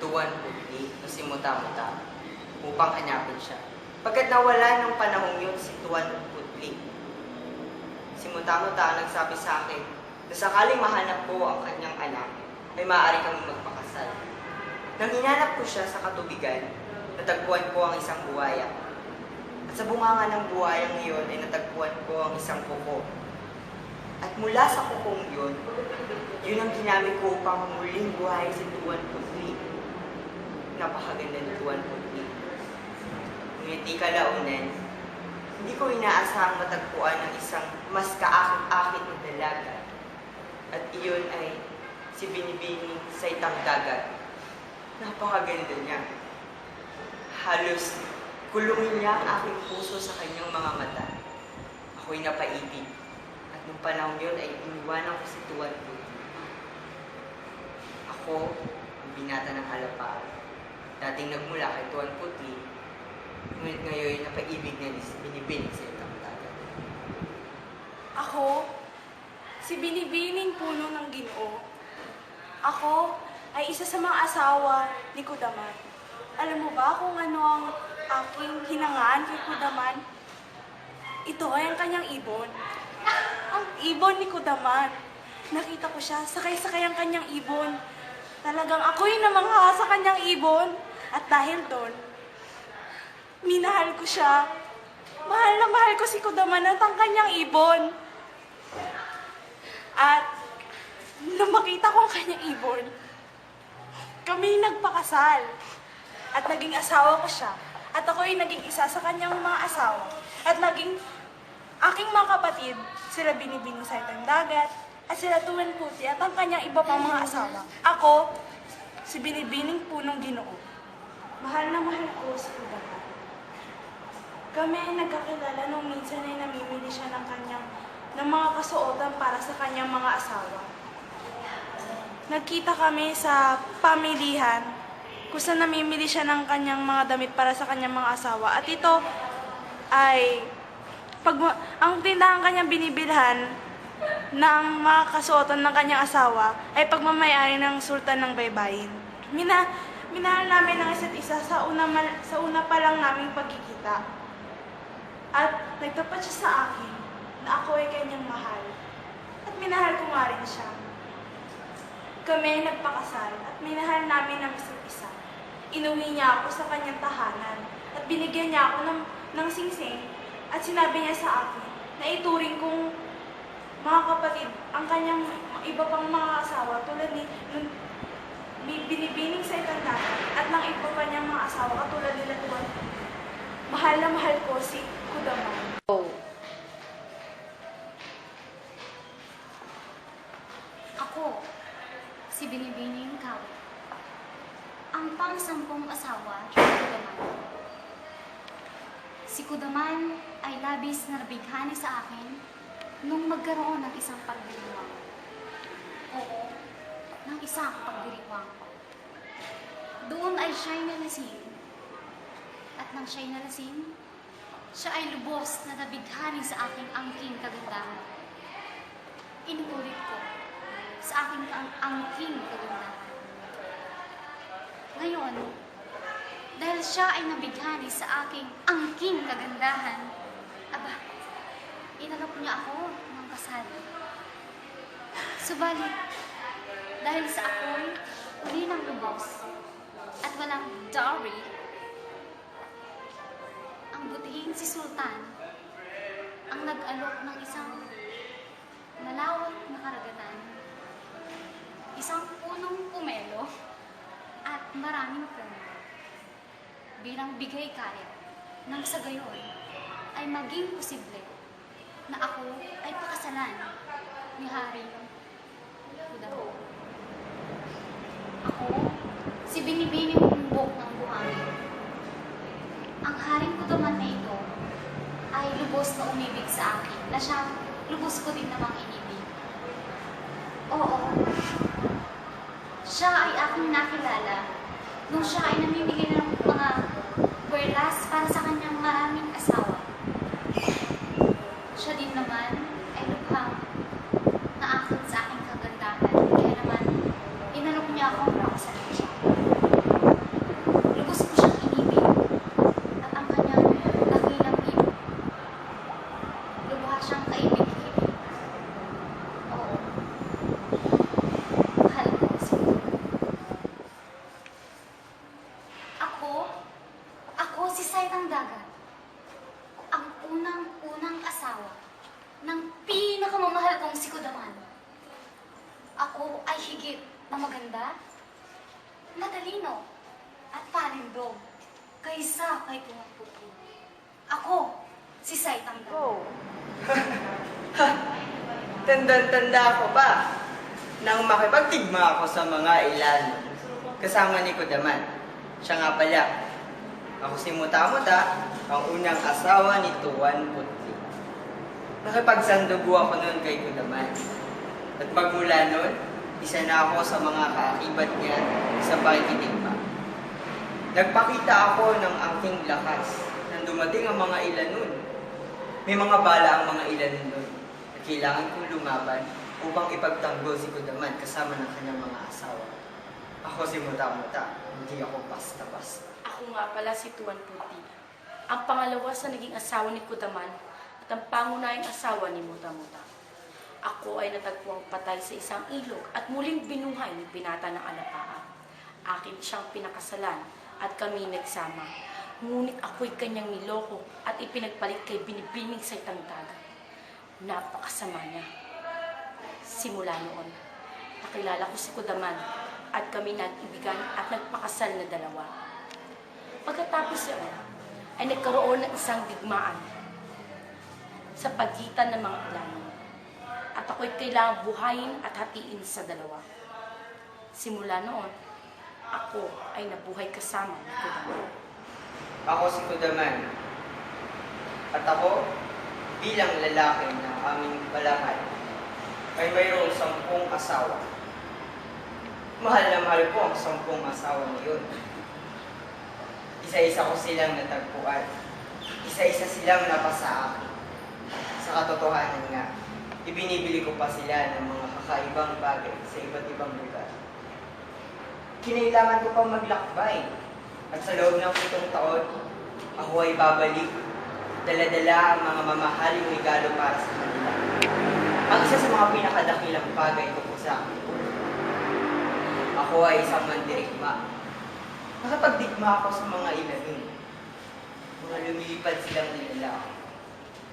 Putli na si Muta-Muta upang hanapin siya. Pagkat nawala ng panahong yun si Tuan Putli, si Muta-Muta ang nagsabi sa akin na sakaling mahanap ko ang kanyang anak, ay maaari kami magpakasal. Nang hinanap ko siya sa katubigan, natagpuan ko ang isang buhaya. At sa bunganga ng buhayang iyon ay natagpuan ko ang isang kuko. At mula sa kukong yun, yun ang ginamit ko upang muling buhay si Tuan Putli. Napakaganda ni di kalaunan, hindi ko inaasahang matagpuan ng isang mas kaakit-akit na dalaga. At iyon ay si Binibini sa itang dagat. Napakaganda niya. Halos kulungin niya ang aking puso sa kanyang mga mata. Ako'y napaibig. At nung panahon yun ay iniwanan ko si Putli. Ako, ang binata ng halapa. Dating nagmula kay Tuan Putli, ngunit ngayon na ni Binibini sa itang dagat. Ako, si Binibining Puno ng Ginoo. Ako ay isa sa mga asawa ni Kudaman. Alam mo ba kung ano ang aking hinangaan kay Kudaman? Ito ay ang kanyang ibon. Ang ibon ni Kudaman. Nakita ko siya, sakay-sakay ang kanyang ibon. Talagang ako'y namangha sa kanyang ibon. At dahil doon, minahal ko siya. Mahal na mahal ko si Kudaman at ang kanyang ibon. At nung makita ko ang kanyang ibon, kami nagpakasal. At naging asawa ko siya. At ako ay naging isa sa kanyang mga asawa. At naging aking mga kapatid, sila Binibini sa itang dagat, at sila Tuwan Puti at ang kanyang iba pang mga asawa. Ako, si Binibining Punong Ginoo. Mahal na mahal ko si Kudaman. Kami ay nagkakilala nung minsan ay namimili siya ng kanyang ng mga kasuotan para sa kanyang mga asawa. Nagkita kami sa pamilihan kung saan namimili siya ng kanyang mga damit para sa kanyang mga asawa. At ito ay pag ang tindahan kanyang binibilhan ng mga kasuotan ng kanyang asawa ay pagmamayari ng sultan ng baybayin. Mina, minahal namin ang isa't isa sa una, sa una pa lang naming pagkikita. At nagtapat siya sa akin na ako ay kanyang mahal. At minahal ko nga rin siya. Kami ay nagpakasal at minahal namin ang isa't isa. Inuwi niya ako sa kanyang tahanan at binigyan niya ako ng, ng singsing at sinabi niya sa akin na ituring kong mga kapatid ang kanyang iba pang mga asawa tulad ni nung ni binibining sa itang dagat at ng iba pa niyang mga asawa katulad nila Tuan. Mahal na mahal ko si Kudaman. Ako, si Binibining Kawi. Ang pangsampung asawa ni Kudaman. Si Kudaman ay labis na nabighani sa akin nung magkaroon ng isang pagdiriwang. Oo, ng isang pagdiriwang. Doon ay siya'y nalasing. At nang siya'y nalasing, siya ay lubos na nabighani sa aking angking kagandahan. Inuulit ko, sa aking ang angking kagandahan. Ngayon, dahil siya ay nabighani sa aking angking kagandahan, aba, inalok niya ako ng kasal. Subalit, dahil sa ako'y uli ng lubos at walang dowry, ang butihing si Sultan ang nag-alok ng isang malawak na karagatan, isang punong pumelo, at maraming puno. Bilang bigay kaya nang sa gayon ay maging posible na ako ay pakasalan ni Hari Kudaho. Ako, si Binibining Bumbok ng buhangin. Ang haring kudaman na ito ay lubos na umibig sa akin na siyang lubos ko din namang inibig. Oo, siya ay aking nakilala nung siya ay namimili naman ng pinakamamahal kong sikudaman. Ako ay higit na maganda, matalino, at panindog kaysa kay Pumapupo. Ako, si Saitang Go. Tandang. Oh. Tanda-tanda ako pa nang makipagtigma ako sa mga ilan. Kasama ni Kudaman. Siya nga pala. Ako si Muta-Muta, ang unang asawa ni Tuan Putli. Nakipagsandugo ako noon kay Kudaman. At magmula noon, isa na ako sa mga kaakibat niya sa pakikitigma. Nagpakita ako ng aking lakas nang dumating ang mga ilan noon. May mga bala ang mga ilan noon at kailangan kong lumaban upang ipagtanggol si Kudaman kasama ng kanyang mga asawa. Ako si Muta-Muta, hindi ako basta-basta. Ako nga pala si Tuan Puti, ang pangalawa sa naging asawa ni Kudaman at ang pangunahing asawa ni Muta Muta. Ako ay natagpuang patay sa isang ilog at muling binuhay ni Binata ng Alapaa. Akin siyang pinakasalan at kami nagsama. Ngunit ako'y kanyang niloko at ipinagpalit kay Binibining sa Itangdaga. Napakasama niya. Simula noon, nakilala ko si Kudaman at kami nag-ibigan at nagpakasal na dalawa. Pagkatapos yun, ay nagkaroon ng isang digmaan sa pagitan ng mga plano. At ako'y kailangang buhayin at hatiin sa dalawa. Simula noon, ako ay nabuhay kasama ni Kudaman. Ako si Kudaman. At ako, bilang lalaki na aming balakad, ay mayroong sampung asawa. Mahal na mahal ko ang sampung asawa ngayon. Isa-isa ko silang natagpuan. Isa-isa silang napasa akin. Sa katotohanan nga, ibinibili ko pa sila ng mga kakaibang bagay sa iba't ibang lugar. Kinailangan ko pang maglakbay. At sa loob ng pitong taon, ako ay babalik. Dala-dala ang mga mamahaling regalo para sa kanila. Ang isa sa mga pinakadakilang bagay ko po sa akin. Ako ay isang mandirigma. Nakapagdigma ako sa mga ilalim. Mga lumilipad silang nilalaki.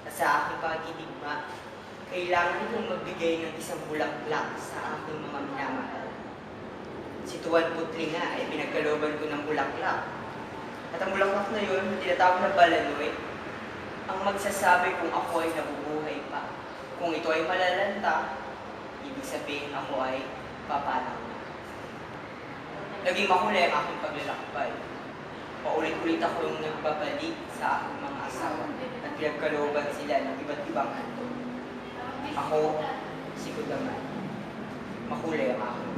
At sa aking pagkitigma, kailangan kong magbigay ng isang bulaklak sa aking mga minamahal. Si Tuan Putli nga ay pinagkalooban ko ng bulaklak. At ang bulaklak na yun, tinatawag na balanoy, ang magsasabi kung ako ay nabubuhay pa. Kung ito ay malalanta, ibig sabihin ako ay papanaw na. Naging mahuli ang aking paglalakbay. Paulit-ulit akong nagbabalik sa aking mga asawa pinagkalooban sila ng iba't ibang handog. Ako, si Kudaman. Mahuli ang aking